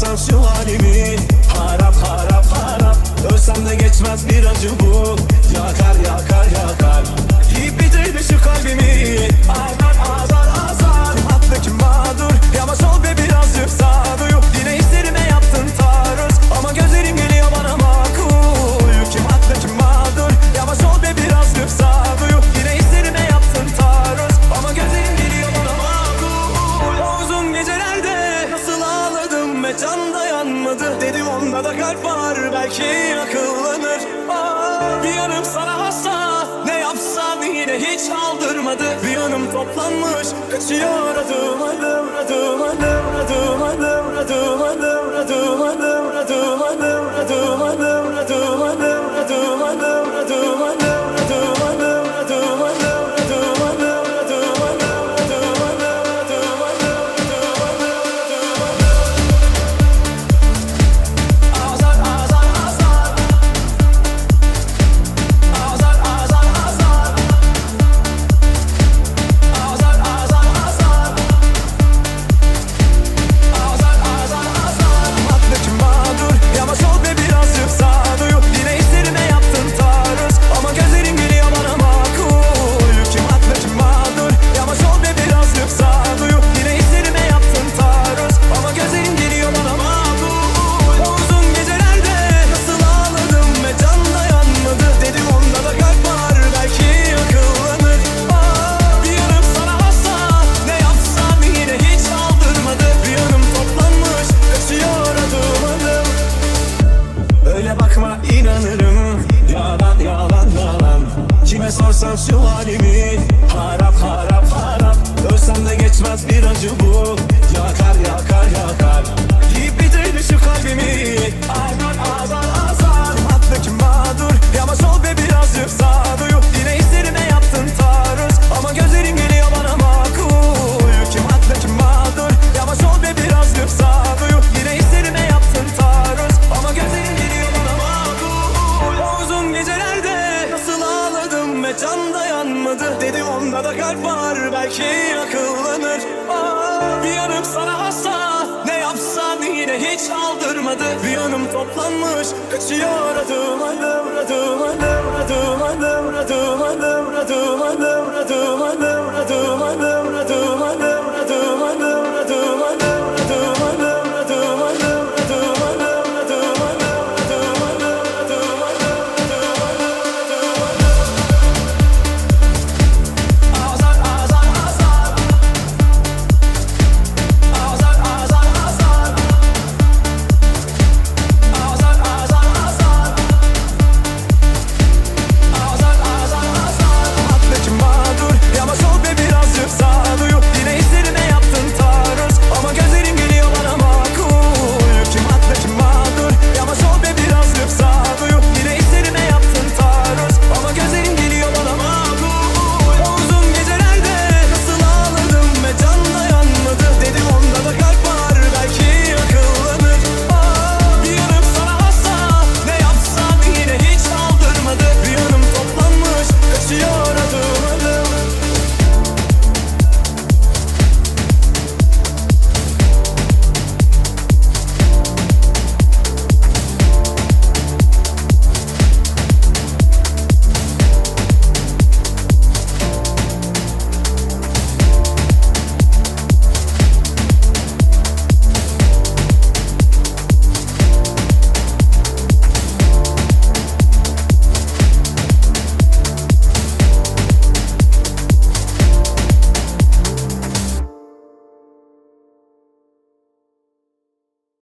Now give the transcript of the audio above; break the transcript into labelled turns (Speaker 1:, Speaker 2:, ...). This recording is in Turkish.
Speaker 1: Anlatsam şu halimi. Harap harap harap. Ölsem de geçmez bir acı bu. Yakar yakar yakar. Yiyip bitirdi şu kalbimi kişi akıllanır. Ah, bir yanım sana hasta. Ne yapsam yine hiç aldırmadı. Bir yanım toplanmış. Kaçıyor adım adım adım adım adım adım adım adım adım Sorsam şu halimi. Harap harap harap. Ölsem de geçmez bir acı bu. Yakar yakar. hiç aldırmadı Viyanım toplanmış kaçıyor adım adım adım adım adım adım adım adım adım adım adım adım adım adım adım